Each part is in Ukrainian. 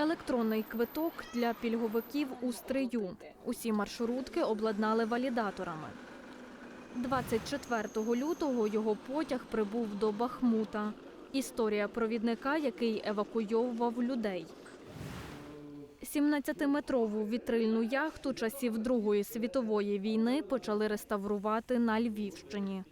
Електронний квиток для пільговиків у стрию. Усі маршрутки обладнали валідаторами. 24 лютого його потяг прибув до Бахмута. Історія провідника, який евакуйовував людей. 17-метрову вітрильну яхту часів Другої світової війни почали реставрувати на Львівщині.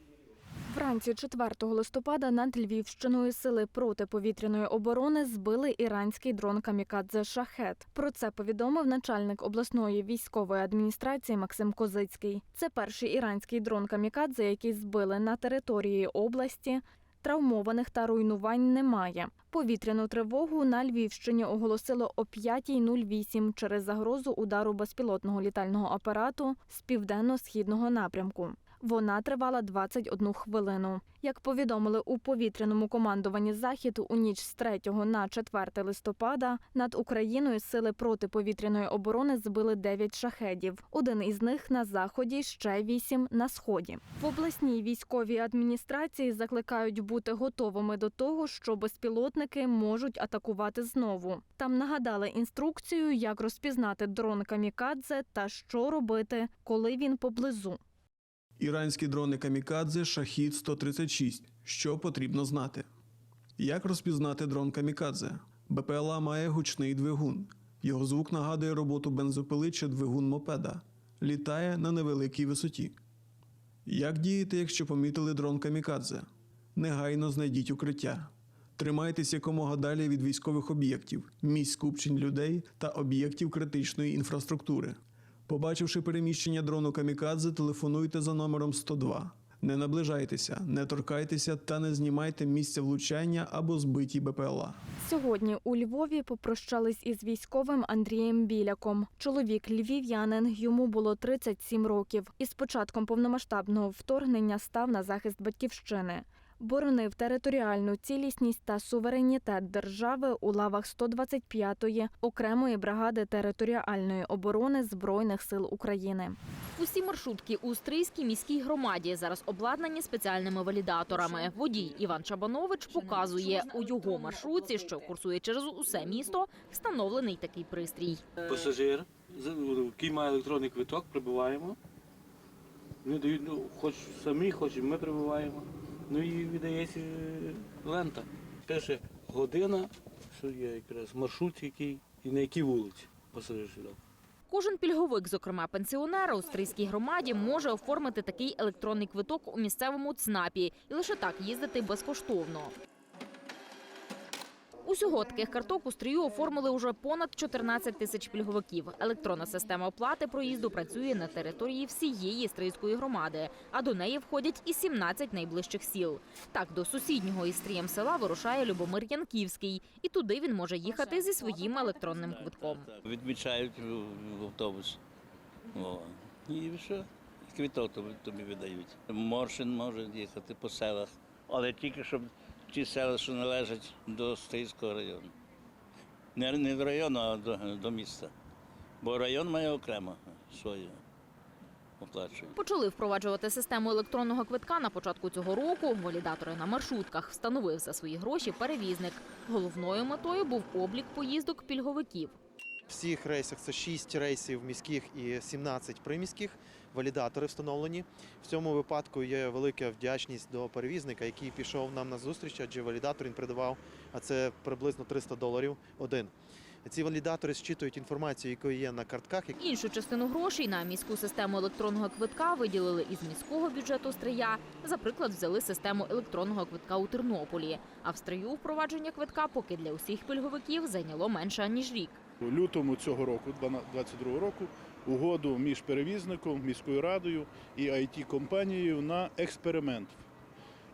Вранці 4 листопада над Львівщиною сили протиповітряної оборони збили іранський дрон камікадзе Шахет. Про це повідомив начальник обласної військової адміністрації Максим Козицький. Це перший іранський дрон камікадзе, який збили на території області. Травмованих та руйнувань немає. Повітряну тривогу на Львівщині оголосило о 5.08 через загрозу удару безпілотного літального апарату з південно-східного напрямку. Вона тривала 21 хвилину. Як повідомили у повітряному командуванні Захід у ніч з 3 на 4 листопада над Україною сили протиповітряної оборони збили 9 шахедів. Один із них на заході, ще 8 на сході. В обласній військовій адміністрації закликають бути готовими до того, що безпілотники можуть атакувати знову. Там нагадали інструкцію, як розпізнати дрон камікадзе та що робити, коли він поблизу. Іранські дрони камікадзе Шахід 136. Що потрібно знати? Як розпізнати дрон камікадзе? БПЛА має гучний двигун. Його звук нагадує роботу бензопили чи двигун мопеда. Літає на невеликій висоті. Як діяти, якщо помітили дрон камікадзе? Негайно знайдіть укриття. Тримайтесь якомога далі від військових об'єктів, місць скупчень людей та об'єктів критичної інфраструктури. Побачивши переміщення дрону камікадзе, телефонуйте за номером 102. Не наближайтеся, не торкайтеся та не знімайте місця влучання або збиті БПЛА. Сьогодні у Львові попрощались із військовим Андрієм Біляком. Чоловік львів'янин, йому було 37 років. Із початком повномасштабного вторгнення став на захист батьківщини. Боронив територіальну цілісність та суверенітет держави у лавах 125-ї окремої бригади територіальної оборони Збройних сил України. Усі маршрутки у Стрийській міській громаді зараз обладнані спеціальними валідаторами. Водій Іван Чабанович показує у його маршрутці, що курсує через усе місто, встановлений такий пристрій. Пасажир, з- який має електронний квиток, прибуваємо. Вони дають, ну, хоч самі, хоч і ми прибуваємо. Ну і віддається е, лента. Пише година, що є якраз маршрут, який і на якій вулиці пасажир сідав. Кожен пільговик, зокрема пенсіонера у Стрийській громаді, може оформити такий електронний квиток у місцевому ЦНАПі і лише так їздити безкоштовно. Усього таких карток у стрію оформили уже понад 14 тисяч пільговиків. Електронна система оплати проїзду працює на території всієї стрийської громади, а до неї входять і 17 найближчих сіл. Так, до сусіднього із стрієм села вирушає Любомир Янківський, і туди він може їхати зі своїм електронним квитком. Відмічають в автобус. О. І що? Квіток тобі видають. Моршин може їхати по селах, але тільки щоб ті села, що належать до Стрийського району. Не, не до району, а до, до міста. Бо район має окремо свою оплачує. Почали впроваджувати систему електронного квитка на початку цього року. Валідатори на маршрутках встановив за свої гроші перевізник. Головною метою був облік поїздок пільговиків. В всіх рейсах це 6 рейсів міських і 17 приміських. Валідатори встановлені. В цьому випадку є велика вдячність до перевізника, який пішов нам на зустріч, адже валідатор він придавав, а це приблизно 300 доларів один. Ці валідатори зчитують інформацію, якої є на картках, Іншу частину грошей на міську систему електронного квитка виділили із міського бюджету Стрия. За приклад взяли систему електронного квитка у Тернополі. А в Стрию впровадження квитка поки для усіх пільговиків зайняло менше ніж рік. У лютому цього року, 2022 року, угоду між перевізником, міською радою і it компанією на експеримент.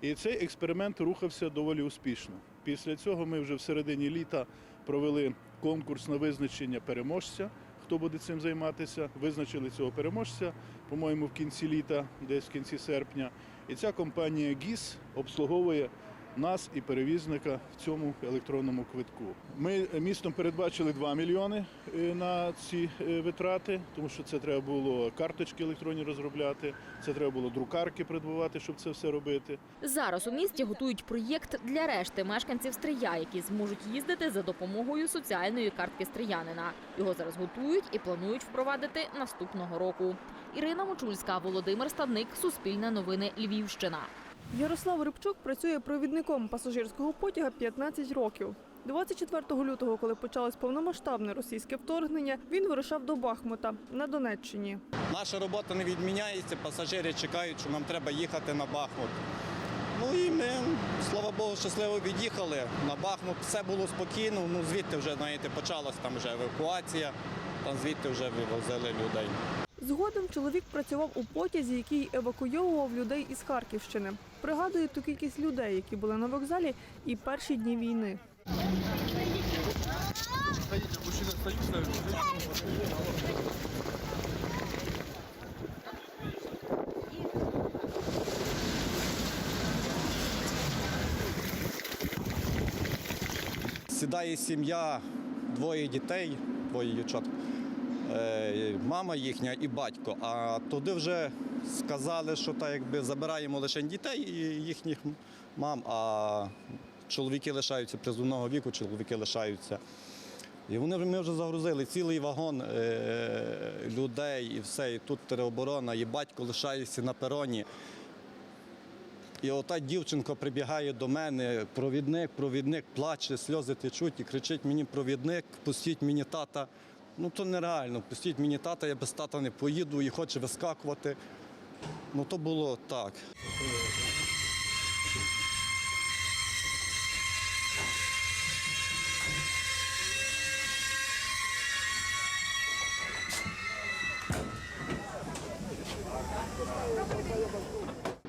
І цей експеримент рухався доволі успішно. Після цього ми вже в середині літа провели конкурс на визначення переможця, хто буде цим займатися. Визначили цього переможця, по-моєму, в кінці літа, десь в кінці серпня. І ця компанія ГІС обслуговує нас і перевізника в цьому електронному квитку. Ми містом передбачили 2 мільйони е, на ці е, витрати, тому що це треба було карточки електронні розробляти, це треба було друкарки придбувати, щоб це все робити. Зараз у місті готують проєкт для решти мешканців Стрия, які зможуть їздити за допомогою соціальної картки стріянина. Його зараз готують і планують впровадити наступного року. Ірина Мочульська, Володимир Ставник, Суспільне новини Львівщина. Ярослав Рибчук працює провідником пасажирського потяга 15 років. 24 лютого, коли почалось повномасштабне російське вторгнення, він вирушав до Бахмута на Донеччині. Наша робота не відміняється, пасажири чекають, що нам треба їхати на Бахмут. Ну і ми, слава Богу, щасливо від'їхали на Бахмут. Все було спокійно. Ну звідти вже знаєте, почалась там вже евакуація, там звідти вже вивозили людей. Згодом чоловік працював у потязі, який евакуйовував людей із Харківщини. Пригадує ту кількість людей, які були на вокзалі, і перші дні війни. Сідає сім'я, двоє дітей, двоє дівчат, е, мама їхня і батько. А туди вже сказали, що так якби забираємо лише дітей і їхніх мам, а чоловіки лишаються призовного віку, чоловіки лишаються. І вони ми вже загрузили цілий вагон е, людей і все. І тут тероборона, і батько лишається на пероні. І ота дівчинка прибігає до мене, провідник, провідник, плаче, сльози течуть і кричить мені провідник, пустіть мені тата. Ну то нереально, пустіть мені тата, я без тата не поїду і хоче вискакувати. Ну то було так.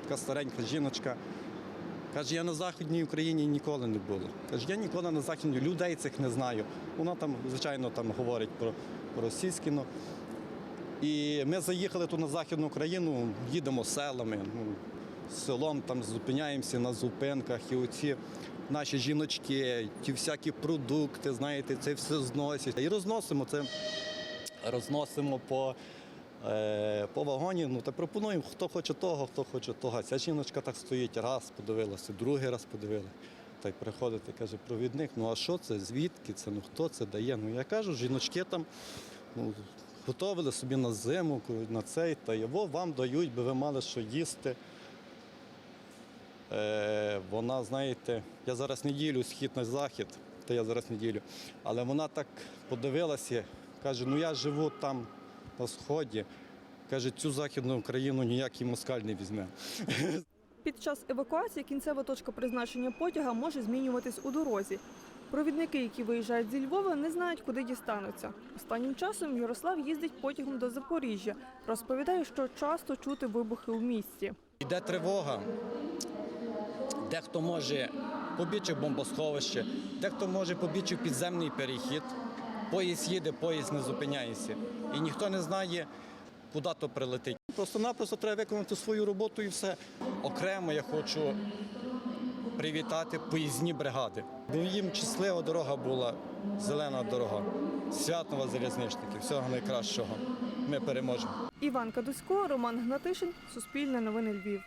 Така старенька жіночка. Каже, я на Західній Україні ніколи не була. Каже, я ніколи на Західній людей цих не знаю. Вона там, звичайно, там говорить про, про російське. І ми заїхали тут на Західну Україну, їдемо селами, ну, селом там зупиняємося на зупинках. І оці наші жіночки, ті всякі продукти, знаєте, це все зносять. І розносимо це, розносимо по е, по вагоні, ну та пропонуємо, хто хоче того, хто хоче того. Ця жіночка так стоїть, раз подивилася, другий раз подивилася. Так приходить і каже, провідник, ну а що це, звідки це, ну хто це дає? Ну я кажу, жіночки там ну, готовили собі на зиму, на цей, та його вам дають, би ви мали що їсти. Е, вона, знаєте, я зараз не ділю схід на захід, та я зараз не ділю. Але вона так подивилася, каже, ну я живу там на сході. Каже, цю західну Україну ніякий москаль не візьме. Під час евакуації кінцева точка призначення потяга може змінюватись у дорозі. Провідники, які виїжджають зі Львова, не знають, куди дістануться. Останнім часом Ярослав їздить потягом до Запоріжжя. Розповідає, що часто чути вибухи у місті. Йде тривога. Дехто може побічив бомбосховище, дехто може побічив підземний перехід. Поїзд їде, поїзд не зупиняється. І ніхто не знає, куди то прилетить. Просто-напросто треба виконати свою роботу і все. Окремо я хочу привітати поїзні бригади. Бо їм щаслива дорога була, зелена дорога. Свято вас залізничники, всього найкращого. Ми переможемо. Іван Кадусько, Роман Гнатишин, Суспільне новини Львів.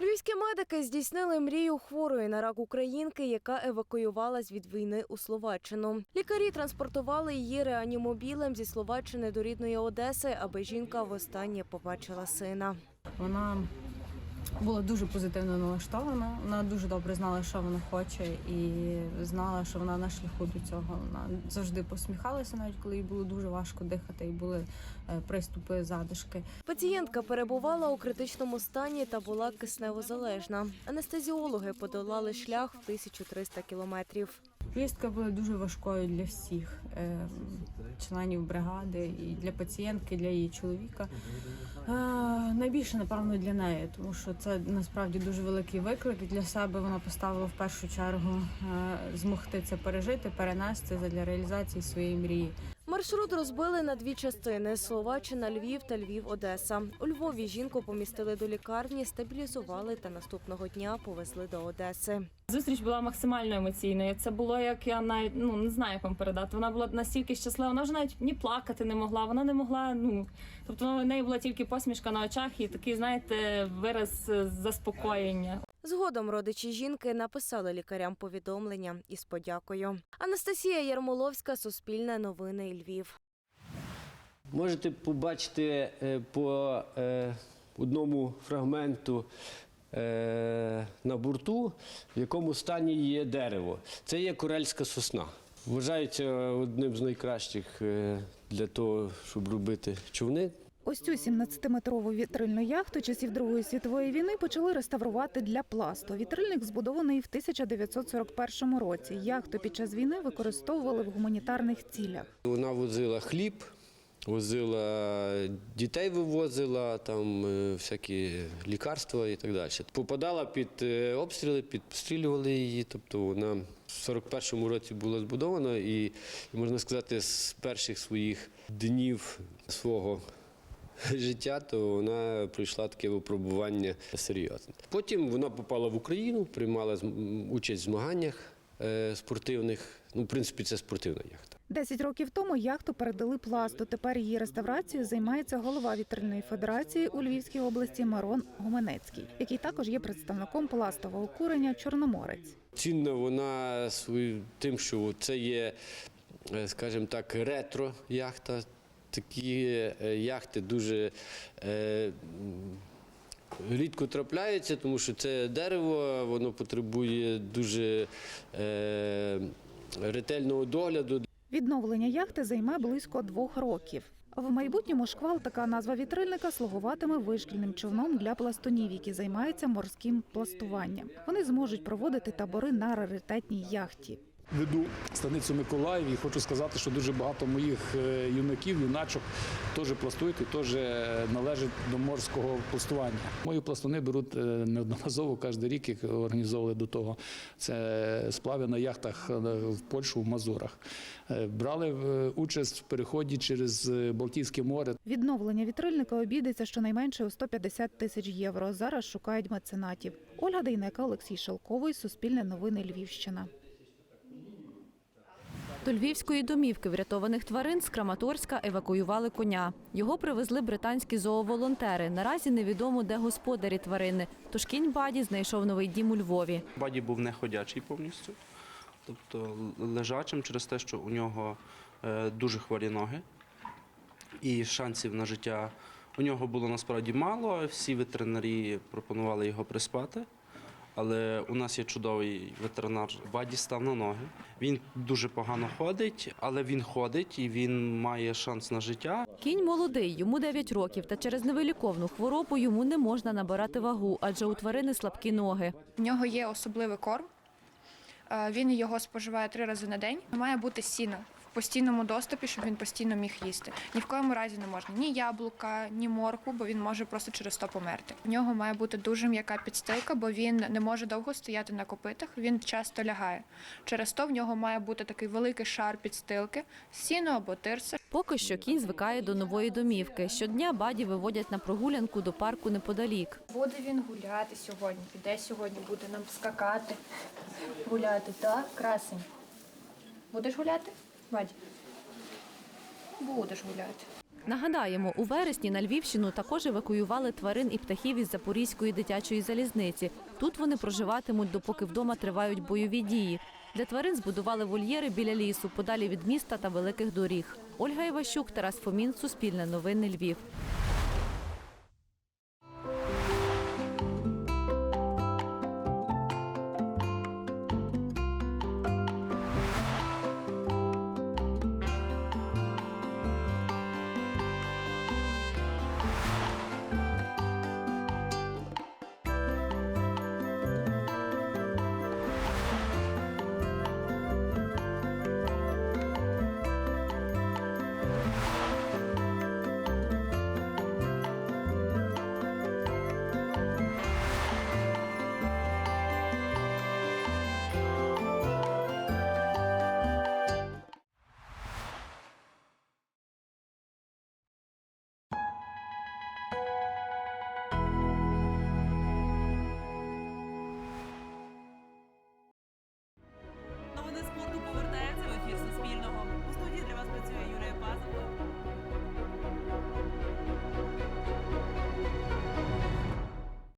Львівські медики здійснили мрію хворої на рак українки, яка евакуювалась від війни у Словаччину. Лікарі транспортували її реанімобілем зі Словаччини до рідної Одеси, аби жінка востаннє побачила сина. Вона була дуже позитивно налаштована. Вона дуже добре знала, що вона хоче, і знала, що вона на шляху до цього. Вона завжди посміхалася, навіть коли їй було дуже важко дихати, і були е, приступи задишки. Пацієнтка перебувала у критичному стані та була кисневозалежна. Анестезіологи подолали шлях в 1300 кілометрів. Поїздка була дуже важкою для всіх е, членів бригади, і для пацієнтки, і для її чоловіка. Найбільше, напевно, для неї, тому що це насправді дуже великий виклик. І Для себе вона поставила в першу чергу е, змогти це пережити, перенести для реалізації своєї мрії. Маршрут розбили на дві частини: Словаччина, Львів та Львів, Одеса. У Львові жінку помістили до лікарні, стабілізували та наступного дня повезли до Одеси. Зустріч була максимально емоційною. Це було як я навіть ну не знаю, як вам передати. Вона була настільки щаслива, вона вже навіть ні плакати не могла. Вона не могла. Ну тобто в неї була тільки посмішка на очах і такий, знаєте, вираз е, заспокоєння. Згодом родичі жінки написали лікарям повідомлення із подякою. Анастасія Ярмоловська, Суспільне новини Львів. Можете побачити е, по е, одному фрагменту е, на борту, в якому стані є дерево. Це є корельська сосна. Вважається одним з найкращих для того, щоб робити човни. Ось цю 17-метрову вітрильну яхту часів Другої світової війни почали реставрувати для пласту. Вітрильник збудований в 1941 році. Яхту під час війни використовували в гуманітарних цілях. Вона возила хліб, возила дітей, вивозила там е, всякі лікарства і так далі. Попадала під е, обстріли, підстрілювали її. Тобто вона в 41-му році була збудована і, і можна сказати, з перших своїх днів свого життя, то вона пройшла таке випробування серйозне. Потім вона попала в Україну, приймала участь в змаганнях е, спортивних. Ну, в принципі, це спортивна яхта. Десять років тому яхту передали пласту. Тепер її реставрацією займається голова вітрильної федерації у Львівській області Марон Гуменецький, який також є представником пластового курення Чорноморець. Цінна вона свою тим, що це є, е, скажімо так, ретро-яхта. Такі е, яхти дуже е, рідко трапляються, тому що це дерево, воно потребує дуже е, ретельного догляду. Відновлення яхти займе близько двох років. В майбутньому шквал, така назва вітрильника, слугуватиме вишкільним човном для пластунів, які займаються морським пластуванням. Вони зможуть проводити табори на раритетній яхті. Веду станицю Миколаїв і хочу сказати, що дуже багато моїх е, юнаків, юначок теж пластують і теж належать до морського пластування. Мої пластуни беруть е, неодноразово кожен рік, як організовували до того. Це сплави на яхтах е, в Польщу, в Мазурах. Е, Брали е, участь в переході через е, Балтійське море. Відновлення вітрильника обійдеться щонайменше у 150 тисяч євро. Зараз шукають меценатів. Ольга Дейнека, Олексій Шелковий, Суспільне новини Львівщина. До львівської домівки врятованих тварин з Краматорська евакуювали коня. Його привезли британські зооволонтери. Наразі невідомо, де господарі тварини. Тож кінь Баді знайшов новий дім у Львові. Баді був не ходячий повністю, тобто лежачим через те, що у нього е, дуже хворі ноги і шансів на життя у нього було насправді мало. Всі ветеринарі пропонували його приспати. Але у нас є чудовий ветеринар. Баді став на ноги. Він дуже погано ходить, але він ходить і він має шанс на життя. Кінь молодий, йому 9 років, та через невиліковну хворобу йому не можна набирати вагу, адже у тварини слабкі ноги. В нього є особливий корм. Е, Він його споживає три рази на день. Має бути сіно постійному доступі, щоб він постійно міг їсти. Ні в коєму разі не можна ні яблука, ні морку, бо він може просто через то померти. В нього має бути дуже м'яка підстилка, бо він не може довго стояти на копитах. Він часто лягає. Через то в нього має бути такий великий шар підстилки, сіно або тирса. Поки що кінь звикає до нової домівки. Щодня Баді виводять на прогулянку до парку неподалік. Буде він гуляти сьогодні. Піде сьогодні, буде нам скакати, гуляти, так? Красень. Будеш гуляти? Бадь? Будеш гуляти. Нагадаємо, у вересні на Львівщину також евакуювали тварин і птахів із Запорізької дитячої залізниці. Тут вони проживатимуть, допоки вдома тривають бойові дії. Для тварин збудували вольєри біля лісу, подалі від міста та великих доріг. Ольга Іващук, Тарас Фомін, Суспільне новини Львів.